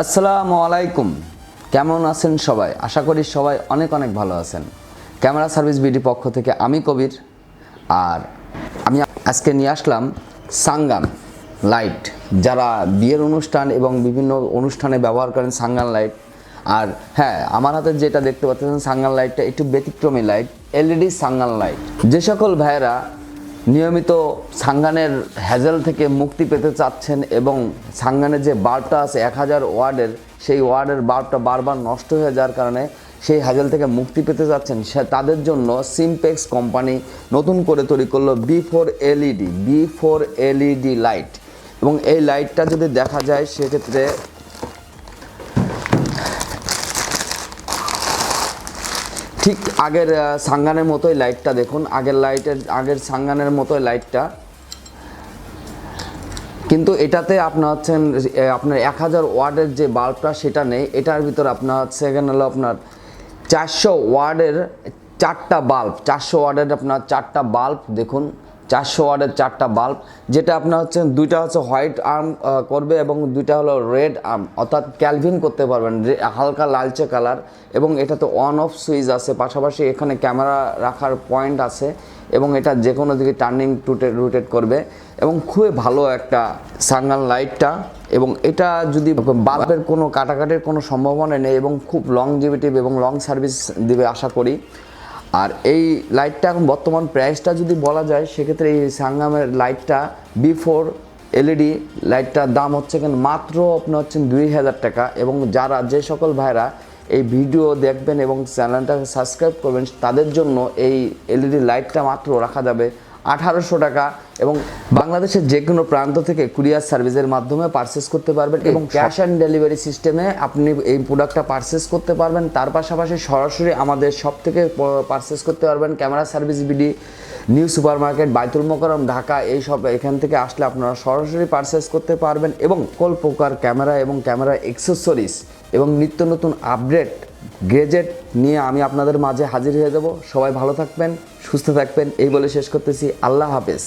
আসসালামু আলাইকুম। কেমন আছেন সবাই? আশা করি সবাই অনেক অনেক ভালো আছেন। ক্যামেরা সার্ভিস বিডি পক্ষ থেকে আমি কবির, আর আমি আজকে নিয়ে আসলাম সাঙ্গান লাইট। যারা বিয়ের অনুষ্ঠান এবং বিভিন্ন অনুষ্ঠানে ব্যবহার করেন সাঙ্গান লাইট, আর হ্যাঁ আমার হাতে যেটা দেখতে পাচ্ছেন সাঙ্গান লাইটটা একটু ব্যতিক্রমী লাইট, এলইডি সাঙ্গান লাইট। যে সকল ভাইয়েরা নিয়মিত সাঙ্গানের হ্যাজেল থেকে মুক্তি পেতে চাচ্ছেন এবং সাঙ্গানের যে বাল্বটা আছে এক হাজার ওয়ার্ডের, সেই ওয়ার্ডের বাল্বটা বারবার নষ্ট হয়ে যাওয়ার কারণে সেই হ্যাজেল থেকে মুক্তি পেতে চাচ্ছেন। সে, তাদের জন্য সিমপেক্স কোম্পানি নতুন করে তৈরি করল B four LED B four LED light এবং এই লাইটটা যদি দেখা যায়, সেক্ষেত্রে ঠিক আগের সাঙ্গানের মতোই লাইটটা দেখুন। আগের লাইটের আগের সাঙ্গানের মতোই লাইটটা কিন্তু এটাতে আপনার হচ্ছেন আপনার এক হাজার ওয়ার্ডের যে বাল্বটা সেটা নেই। এটার ভিতর আপনার হচ্ছে এখানে হলো আপনার চারশো ওয়ার্ডের চারটা বাল্ব চারশো ওয়ার্ডের আপনার চারটা বাল্ব দেখুন। চারশো ওয়ার্ডের চারটা বাল্ব যেটা আপনার হচ্ছে দুইটা হচ্ছে হোয়াইট আর্ম করবে এবং দুইটা হলো রেড আর্ম অর্থাৎ ক্যালভিন করতে পারবেন হালকা লালচে কালার এবং এটাতে অন অফ সুইচ আছে, পাশাপাশি এখানে ক্যামেরা রাখার পয়েন্ট আছে, এবং এটা যে কোনো দিকে টার্নিং টুটে রুটেট করবে, এবং খুবই ভালো একটা সাঙ্গাল লাইটটা এবং এটা যদি বাল্বের কোনো কাটাকাটির কোনো সম্ভাবনা নেই, এবং খুব লং জিবিটিভ এবং লং সার্ভিস দিবে, আশা করি। আর এই লাইটটা এখন বর্তমান প্রাইসটা যদি বলা যায়, সেক্ষেত্রে এই সাঙ্গামের লাইটটা বিফোর এলইডি লাইটটার দাম হচ্ছে কেন মাত্র আপনি হচ্ছেন দুই হাজার টাকা। এবং যারা যে সকল ভাইরা এই ভিডিও দেখবেন এবং চ্যানেলটাকে সাবস্ক্রাইব করবেন, তাদের জন্য এই এলইডি লাইটটা মাত্র রাখা যাবে আঠারোশো টাকা এবং বাংলাদেশের যে কোনো প্রান্ত থেকে কুরিয়ার সার্ভিসের মাধ্যমে পারচেস করতে পারবেন এবং ক্যাশ অ্যান্ড ডেলিভারি সিস্টেমে আপনি এই প্রোডাক্টটা পারচেস করতে পারবেন। তার পাশাপাশি সরাসরি আমাদের সব থেকে পারচেস করতে পারবেন camera service BD new super market Baitul Mokarram Dhaka এই সব এখান থেকে আসলে আপনারা সরাসরি পারচেস করতে পারবেন এবং সকল প্রকার ক্যামেরা এবং ক্যামেরা এক্সেসরিজ এবং নিত্য নতুন আপডেট গ্রেজেট নিয়ে আমি আপনাদের মাঝে হাজির হয়ে যাব। সবাই ভালো থাকবেন, সুস্থ থাকবেন। এই বলে শেষ করতেছি। আল্লাহ হাফেজ।